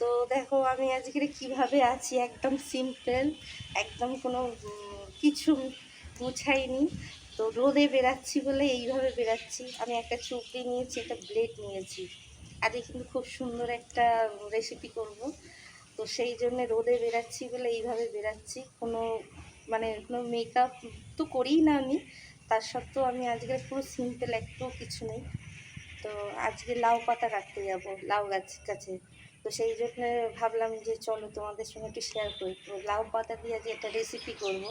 তো দেখো, আমি আজকে কীভাবে আছি একদম সিম্পল একদম কোনো কিছু গুছাইনি। তো রোদে বেরাচ্ছি বলে এইভাবে বেরাচ্ছি আমি একটা চুপড়ি নিয়েছি, একটা ব্লেড নিয়েছি। আজকে কিন্তু খুব সুন্দর একটা রেসিপি করব। তো সেই জন্য রোদে বেরাচ্ছি বলে এইভাবে বেরাচ্ছি কোনো মানে কোনো মেকআপ তো করিই না আমি। তার সত্ত্বেও আমি আজকে পুরো সিম্পল একটু কিছু নেই। তো আজকে লাউ পাতা কাটতে যাব, লাউ গাছ কাছে। তো সেই জন্য ভাবলাম যে চলো তোমাদের সঙ্গে একটু শেয়ার করি। তো লাউ পাতা দিয়ে যে একটা রেসিপি করব।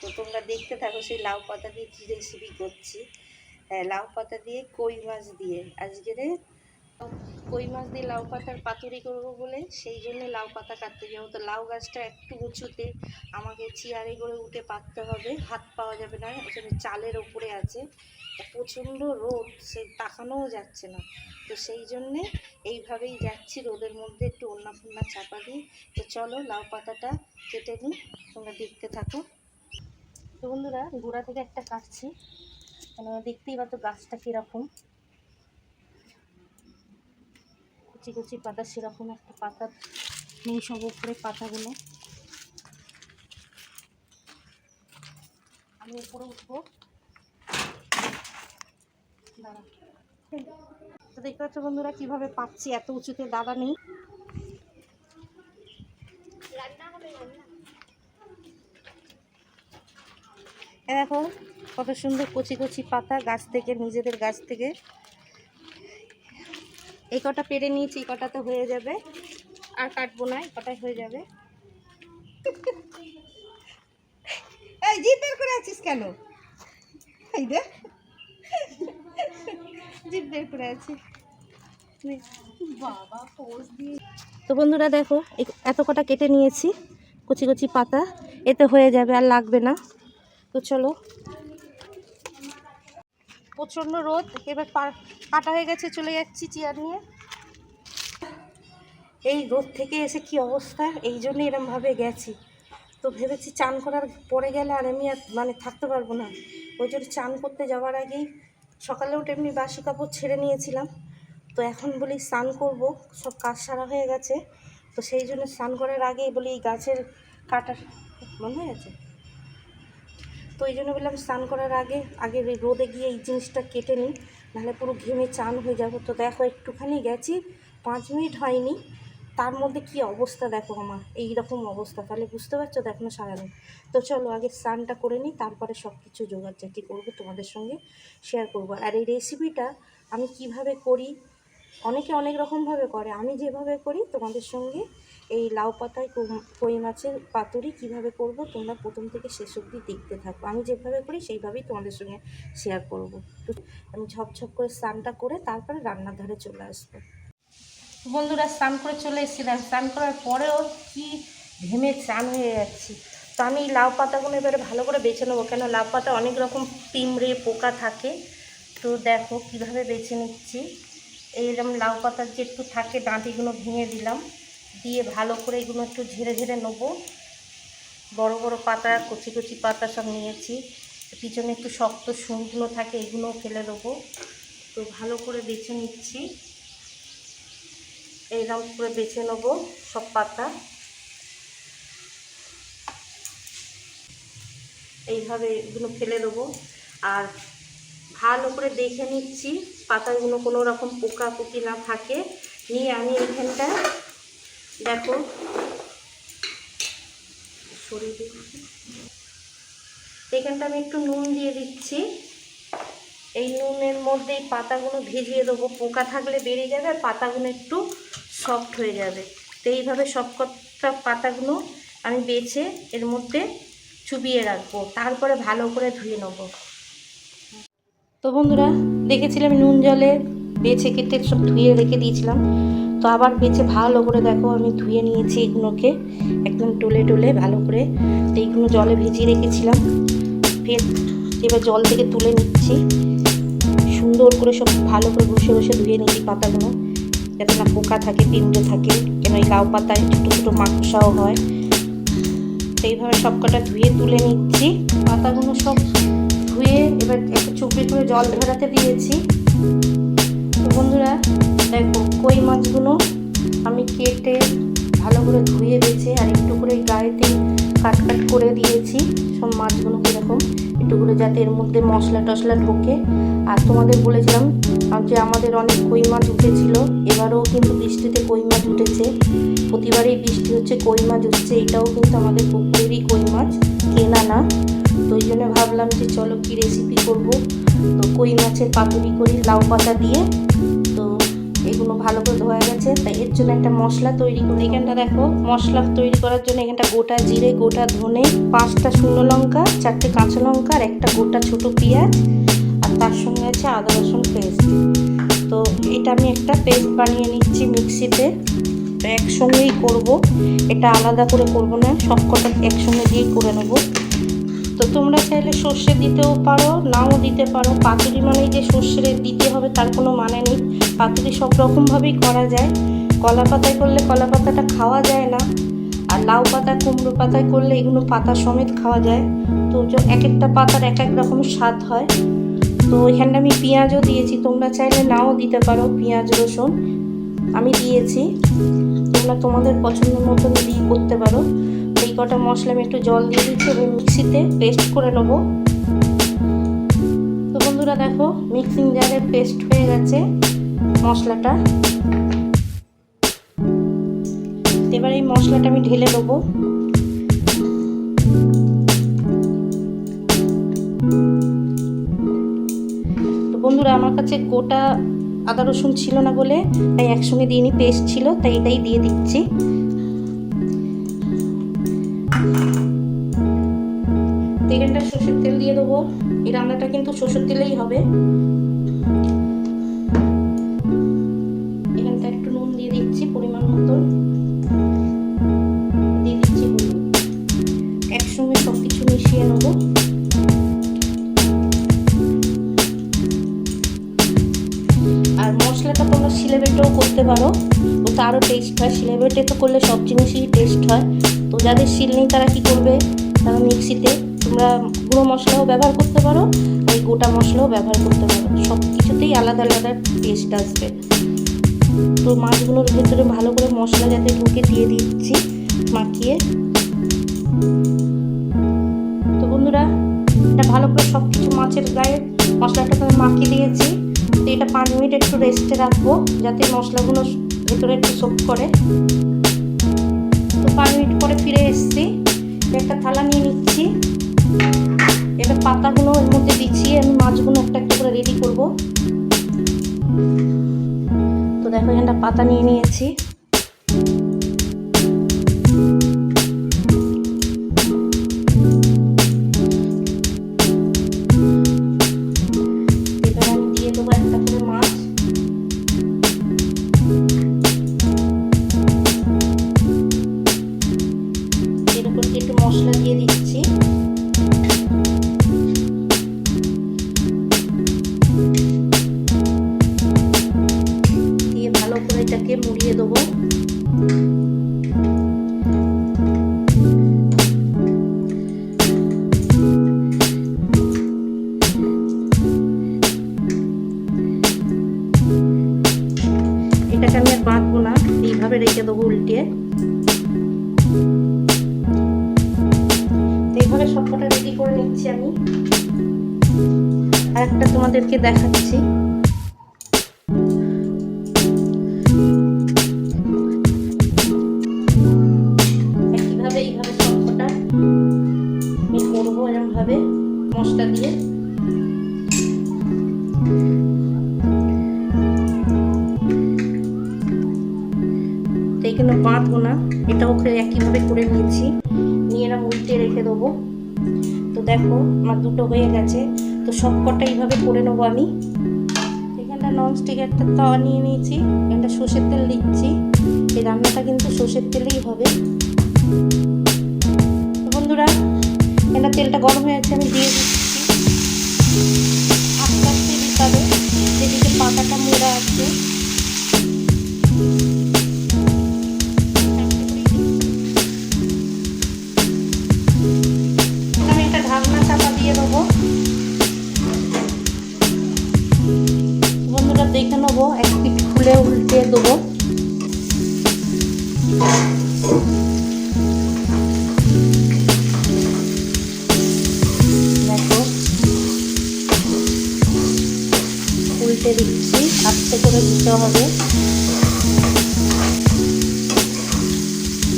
তো তোমরা দেখতে থাকো সেই লাউ পাতা দিয়ে কী রেসিপি করছি। হ্যাঁ লাউ পাতা দিয়ে কই মাছ দিয়ে। আজকে কই মাছ দিয়ে লাউ পাতার পাতুরি করব বলে? সেই জন্য লাউ পাতা কাটতে যাব। তো লাউ গাছটা একটু উঁচুতে আমাকে চেয়ারে করে উঠে পাততে হবে। হাত পাওয়া যাবে না ওখানে চালের ওপরে আছে। প্রচণ্ড রোদ, সে তাকানোও যাচ্ছে না। তো সেই জন্যে এইভাবেই যাচ্ছি, রোদের মধ্যে একটু ওন্না ফোন্না চাপা দিই তো চলো লাউ পাতাটা কেটে নিই, তোমরা দেখতে থাকো। তো বন্ধুরা, গোড়া থেকে একটা কাটছি। মানে দেখতেই পাতো গাছটা কীরকম। কুচি কচি পাতা, সেরকম একটা পাতা নেই সব উপরে পাতাগুলো। আমি উপরে উঠবো। দাঁড়া। দেখতে পাচ্ছ বন্ধুরা কীভাবে পাচ্ছি, এত উঁচুতে দাদা নেই। দেখো কত সুন্দর কচি কচি পাতা গাছ থেকে, নিজেদের গাছ থেকে। এই কটা পেরে নিয়েছি এই কটা তো হয়ে যাবে। আর কাটবো না এই কটাই হয়ে যাবে। এই জিপ বের করে আছিস কেন? এই দেখ। জিপ বের করে আছি। তো বন্ধুরা দেখো এত কটা কেটে নিয়েছি কচি কুচি পাতা এতে হয়ে যাবে আর লাগবে না। তো চলো প্রচণ্ড রোদ, এবার কাটা হয়ে গেছে, চলে যাচ্ছি চেয়ার নিয়ে। এই রোদ থেকে এসে কি অবস্থা? এই জন্য এরমভাবে গেছি। তো ভেবেছি চান করার পরে গেলে আর আমি আর মানে থাকতে পারব না। ওই জন্য চান করতে যাওয়ার আগেই সকালে উঠে এমনি বাসি কাপড় ছেড়ে নিয়েছিলাম। তো এখন বলি স্নান করব, সব কাজ সারা হয়ে গেছে। তো সেই জন্য স্নান করার আগেই বলি এই গাছের কাটার, মনে হয়ে গেছে। তো এই জন্য বললাম স্নান করার আগে আগে রোদে গিয়ে এই জিনিসটা কেটে নিই, নাহলে পুরো ঘেমে চান হয়ে যাব। তো দেখো একটুখানি গেছি, পাঁচ মিনিট হয়নি। তার মধ্যে কি অবস্থা দেখো আমার, এই রকম অবস্থা। তাহলে বুঝতে পারছ দেখো না সারাদিন। তো চলো আগে স্নানটা করে নিই, তারপরে সব কিছু জোগাড় জাতি করব, তোমাদের সঙ্গে শেয়ার করব। আর এই রেসিপিটা আমি কীভাবে করি, অনেকে অনেক রকমভাবে করে, আমি যেভাবে করি তোমাদের সঙ্গে এই লাউ পাতায় কই মাছের পাতুরি কীভাবে করব, তোমরা প্রথম থেকে শেষ অবধি দেখতে থাকো। আমি যেভাবে করি, সেইভাবেই তোমাদের সঙ্গে শেয়ার করব। আমি ঝপঝপ করে স্নানটা করে তারপরে রান্নার ধারে চলে আসব। বন্ধুরা, স্নান করে চলে এসেছিলাম। স্নান করার পরেও কি ঘেমে চান হয়ে যাচ্ছি। তো আমি লাউ পাতাগুলো এবারে ভালো করে বেছে নেব। কেন, লাউ পাতা অনেক রকম পিমড়ে, পোকা থাকে। তো দেখো কীভাবে বেছে নিচ্ছি। এইরকম লাউ পাতার যে একটু থাকে ডাঁটিগুলো ভেঙে দিলাম। দিয়ে ভালো করে এগুলো একটু ঝেড়ে ঝেড়ে নেব। বড় বড় পাতা, কচি কচি পাতা সব নিয়েছি। পিছনে একটু শক্ত শুঁড়গুলো থাকে, এগুলোও ফেলে দেবো। তো ভালো করে বেছে নিচ্ছি। এইরকম করে বেছে নেব সব পাতা। এইভাবে এগুলো ফেলে দেবো। আর ভালো করে দেখে নিচ্ছি, পাতাগুলো কোনো রকম পোকা পুকি না থাকে। নিয়ে আমি এইখানটা দেখো। এখানটা আমি একটু নুন দিয়ে দিচ্ছি। এই নুনের মধ্যে এই পাতাগুলো ভিজিয়ে দেবো। পোকা থাকলে বেরিয়ে যাবে আর পাতাগুলো একটু সফট হয়ে যাবে। তো এইভাবে সব কটা পাতাগুলো আমি বেছে এর মধ্যে চুবিয়ে রাখব। তারপরে ভালো করে ধুয়ে নেব। তো বন্ধুরা, দেখেছিলাম নুন জলে বেছে কেটে সব ধুয়ে রেখে দিয়েছিলাম। তো আবার বেছে ভালো করে দেখো, আমি ধুয়ে নিয়েছি এগুলোকে একদম টুলে টুলে ভালো করে। তো এইগুলো জলে ভিজিয়ে রেখেছিলাম। ফের এবার জল থেকে তুলে নিচ্ছি। সুন্দর করে সব ভালো করে বসে বসে ধুয়ে নিচ্ছি পাতাগুলো। যাতে না পোকা থাকে, পিঁপড়ে থাকে, কেন এই লাউ পাতায় ছোটো ছোটো মাকড়সাও হয়। তো এইভাবে সব কটা ধুয়ে তুলে নিচ্ছি। পাতাগুলো সব ধুয়ে এবার একটা চুপড়ি করে জল ধরাতে দিয়েছি। বন্ধুরা, দেখো কই মাছগুলো? আমি কেটে ভালো করে ধুয়ে বেছে আর একটু করে গায়েতে কাট কাট করে দিয়েছি সব মাছগুলো কীরকম একটু করে যাতে এর মধ্যে মশলা টশলা ঢোকে। আর তোমাদের বলেছিলাম যে আমাদের অনেক কই মাছ উঠেছিল, এবারেও কিন্তু বৃষ্টিতে কই মাছ উঠেছে। প্রতিবারই বৃষ্টি হচ্ছে, কই মাছ উঠছে, এটাও কিন্তু আমাদের পুকুরেরই কই মাছ, কেনা না। তো ওই জন্য ভাবলাম যে চলো কি রেসিপি করব? তো কই মাছের পাতুরি করি, লাউ পাতা দিয়ে। ভালো করে ধোয়া গেছে। তাই এর জন্য একটা মশলা তৈরি করি এখানটা দেখো, মশলা তৈরি করার জন্য এখানটা গোটা জিরে, গোটা ধনে, পাঁচটা শুকনো লঙ্কা, চারটে কাঁচা লঙ্কা আর একটা গোটা ছোট পেঁয়াজ। আর তার সঙ্গে আছে আদা, রসুন পেস্ট। তো এটা আমি একটা পেস্ট বানিয়ে নিচ্ছি মিক্সিতে। একসঙ্গেই করব। এটা আলাদা করে করব না সব কটা একসঙ্গে দিয়েই করে নেব। তো তোমরা চাইলে সর্ষে দিতেও পারো, নাও দিতে পারো। পাতুরি মানেই যে সর্ষে দিতে হবে তার কোনো মানে নেই। পাতুরি সব রকমভাবেই করা যায়। কলা পাতায় করলে কলা পাতাটা খাওয়া যায় না। আর লাউ পাতা, কুমড়ো পাতায় করলে এগুলো পাতা সমেত খাওয়া যায়। তো এক একটা পাতার এক এক রকম স্বাদ হয়। তো এখানটা আমি পেঁয়াজও দিয়েছি। তোমরা চাইলে নাও দিতে পারো পেঁয়াজ, রসুন। আমি দিয়েছি। তোমরা তোমাদের পছন্দ মতন দিয়ে করতে পারো। এই কটা মশলা আমি একটু জল দিয়ে দিচ্ছি এবং মিক্সিতে পেস্ট করে নেব। তো বন্ধুরা দেখো মিক্সিং জারে পেস্ট হয়ে গেছে মশলাটা। এবার এই মশলাটা আমি ঢেলে দেবো তো বন্ধুরা, আমার কাছে গোটা আদা রসুন ছিল না বলে, তাই একসঙ্গে দিয়ে নি পেস্ট ছিল, তাই এটাই দিয়ে দিচ্ছি। সর্ষের তেল দিয়ে দেবো। এই রান্নাটা কিন্তু সর্ষের তেলেই হবে। এখানটা একটু নুন দিয়ে দিচ্ছি পরিমাণ মতো। দিয়ে দিচ্ছি একসঙ্গে সব কিছু মিশিয়ে নেব। আর মশলাটা তোমরা শিলে বেটেও করতে পারো। ওটা আরও টেস্ট হয়। শিলে বেটে তো করলে সব জিনিসই টেস্ট হয়। তো যাদের শিল নেই তারা কী করবে? তারা মিক্সিতে তোমরা গুঁড়ো মশলাও ব্যবহার করতে পারো এই গোটা মশলাও ব্যবহার করতে পারো। সব কিছুতেই আলাদা আলাদা টেস্ট আসবে। তো মাছগুলোর ভেতরে ভালো করে মশলা যাতে ঢুকে দিয়ে দিচ্ছি, মাখিয়ে। তো বন্ধুরা, এটা ভালো করে সব কিছু মাছের গায়ে মশলাটা মাখিয়ে দিয়েছি। তো এটা পাঁচ মিনিট একটু রেস্টে রাখব, যাতে মশলাগুলো ভেতরে একটু সোপ করে। তো পাঁচ মিনিট পরে ফিরে এসেছি। একটা থালা নিয়ে নিচ্ছি। পাতাগুলো এর মধ্যে বিছিয়ে আমি মাছগুলো একটা একটা করে রেডি করব। তো দেখো, এখানটা পাতা নিয়ে নিয়েছি। তোমাদেরকে দেখাচ্ছি। করব দিয়ে। বাঁধবো না এটাও খে- একইভাবে করে নিয়েছি। নিয়ে এরকম উল্টে রেখে দেবো। তো দেখো, আমার দুটো হয়ে গেছে। তো সব কটা এইভাবে করে নেব আমি। এখানটা ননস্টিক একটা তাওয়া নিয়ে নিয়েছি এটা সর্ষের তেল দিচ্ছি। এই রান্নাটা কিন্তু সর্ষের তেলেই হবে। বন্ধুরা, এটা তেলটা গরম হয়ে আমি দিয়ে দিচ্ছি। আস্তে আস্তে দিতে হবে যেদিকে পাতাটা মোড়া আছে। করে দিতে হবে।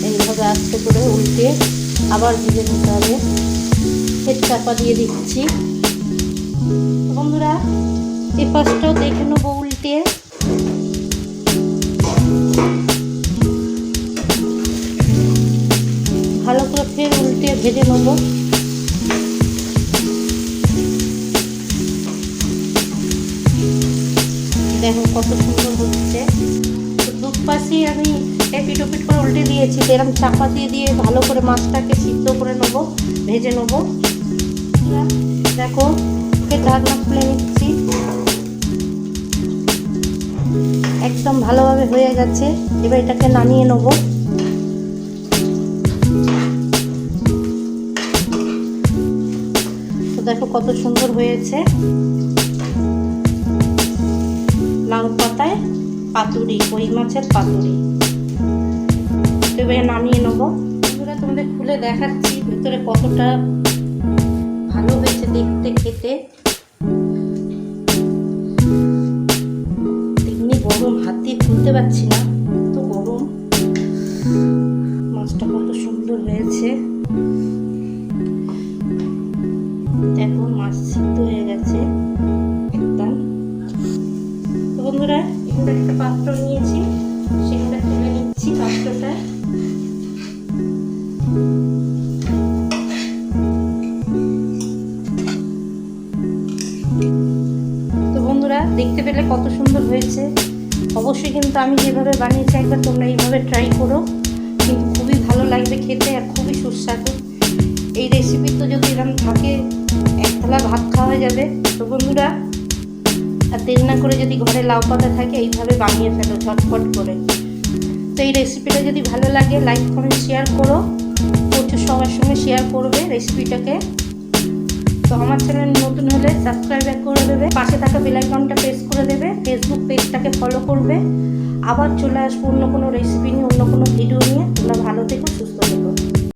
এইভাবে আস্তে করে উল্টে আবার ভেজে নিতে হবে। ফের চাপা দিয়ে দিচ্ছি। বন্ধুরা এই পাশটাও দেখে নেব উল্টে। ভালো করে ফের উল্টে ভেজে নেব। কত সুন্দর হচ্ছে। তো দু পাশেই আমি এপিট ওপিট করে উল্টে দিয়েছি এরকম চাপা দিয়ে দিয়ে ভালো করে মাছটাকে সিদ্ধ করে নেব, ভেজে নেব। দেখো ঢাকনা খুলে নিচ্ছি। একদম ভালোভাবে হয়ে গেছে, এবার এটাকে নামিয়ে নেব। দেখো কত সুন্দর হয়েছে। লাউ পাতায় পাতুরি, কই মাছের পাতুরি। এবারে নামিয়ে নেব। বন্ধুরা, তোমাদের খুলে দেখাচ্ছি ভিতরে কতটা ভালো হয়েছে দেখতে, খেতে। এমনি গরম হাত দিয়ে খুলতে পারছি না। কত সুন্দর হয়েছে। অবশ্যই কিন্তু আমি যেভাবে বানিয়েছি একবার তোমরা এইভাবে ট্রাই করো। কিন্তু খুবই ভালো লাগবে খেতে আর খুবই সুস্বাদু। এই রেসিপি তো যদি এরকম থাকে, এক থালা ভাত খাওয়া যাবে। তো বন্ধুরা, আর দেরি না করে যদি ঘরে লাউ পাতা থাকে, এইভাবে বানিয়ে ফেলো ঝটফট করে। তো এই রেসিপিটা যদি ভালো লাগে লাইক কমেন্ট শেয়ার করো। প্রচুর সবার সঙ্গে শেয়ার করবে রেসিপিটাকে তো আমার চ্যানেল নতুন হলে সাবস্ক্রাইব করে দেবে। পাশে থাকা বেলাইকনটা প্রেস করে দেবে। ফেসবুক পেজটাকে ফলো করবে। আবার চলে আসব অন্য কোনো রেসিপি নিয়ে, অন্য কোনো ভিডিও নিয়ে। তোমরা ভালো থেকো, সুস্থ থেকো।